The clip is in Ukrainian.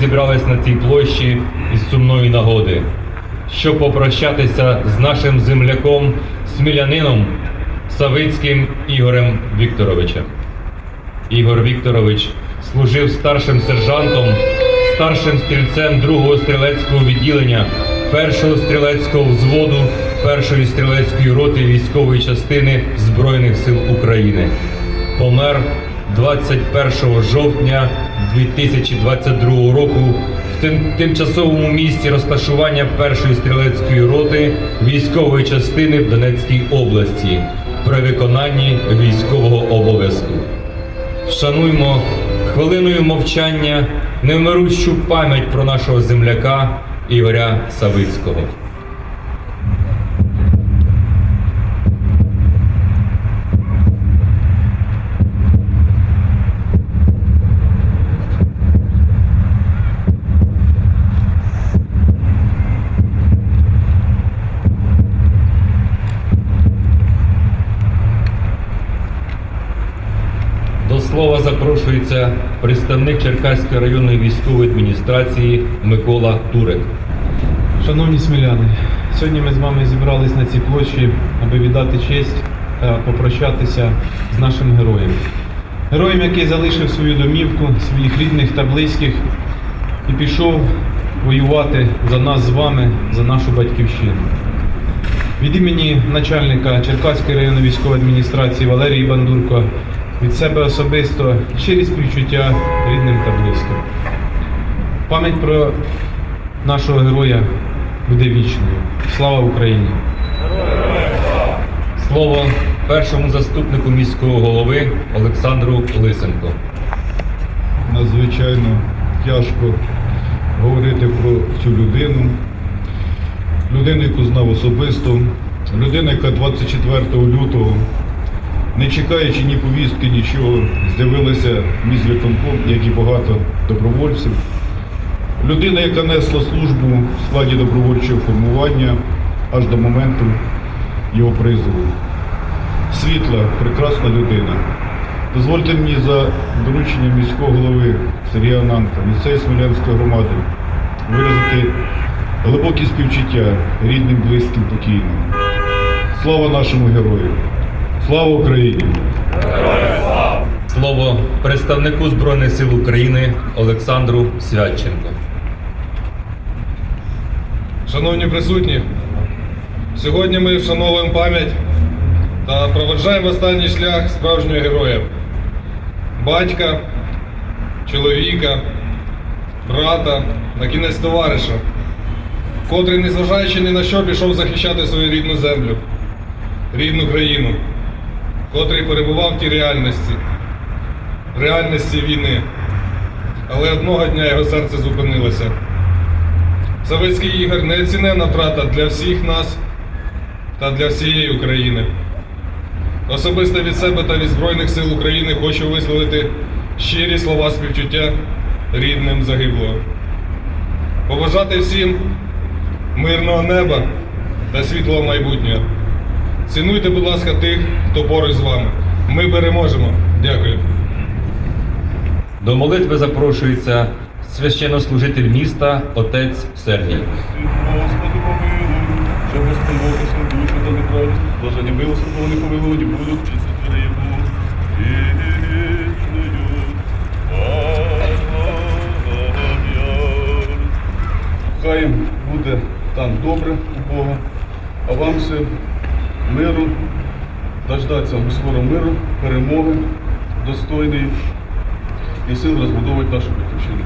зібрались на цій площі із сумної нагоди, щоб попрощатися з нашим земляком, смілянином Савицьким Ігорем Вікторовичем. Ігор Вікторович служив старшим сержантом, старшим стрільцем 2-го стрілецького відділення, 1-го стрілецького взводу, 1-ї стрілецької роти військової частини Збройних сил України. Помер 21 жовтня 2022 року в тим, тимчасовому місці розташування 1-ї стрілецької роти військової частини в Донецькій області при виконанні військового обов'язку. Вшануймо хвилиною мовчання невмирущу пам'ять про нашого земляка Ігоря Савицького. До слова запрошується представник Черкаської районної військової адміністрації Микола Турек. Шановні сміляни, сьогодні ми з вами зібрались на цій площі, аби віддати честь та попрощатися з нашим героєм. Героєм, який залишив свою домівку, своїх рідних та близьких і пішов воювати за нас з вами, за нашу батьківщину. Від імені начальника Черкаської районної військової адміністрації Валерії Бандурко від себе особисто щирі співчуття рідним та близьким. Пам'ять про нашого героя буде вічною. Слава Україні! Слово першому заступнику міського голови Олександру Лисенко. надзвичайно тяжко говорити про цю людину. Людину, яку знав особисто, людина, яка 24 лютого, не чекаючи ні повістки, нічого, з'явилася в міськвиконком, як і багато добровольців. Людина, яка несла службу в складі добровольчого формування аж до моменту його призову. Світла, прекрасна людина. Дозвольте мені за дорученням міського голови Сергія Ананка, місцевої Смілянської громади виразити глибокі співчуття рідним, близьким, покійним. Слава нашому герою! Слава Україні! Слово представнику Збройних сил України Олександру Святченко. Шановні присутні, сьогодні ми вшановуємо пам'ять та проведжаємо останній шлях справжнього героя, батька, чоловіка, брата, на кінець товариша, котрий, незважаючи ні на що, пішов захищати свою рідну землю, рідну країну, котрий перебував в тій реальності, реальності війни. Але одного дня його серце зупинилося. Савицький Ігор неоціненна втрата для всіх нас та для всієї України. Особисто від себе та від Збройних сил України хочу висловити щирі слова співчуття рідним загиблого. Побажати всім мирного неба та світлого майбутнього. Цінуйте, будь ласка, тих, хто поруч з вами. Ми переможемо. Дякую. До молитви запрошується священнослужитель міста отець Сергій. Господи помилуй, що Господь душу та неправді, блаження милосердного не помилувані будуть під йому Хай буде там добре у Бога, а вам все дождаться скоро миру, перемоги достойної і сил розбудовувати нашу батьківщину.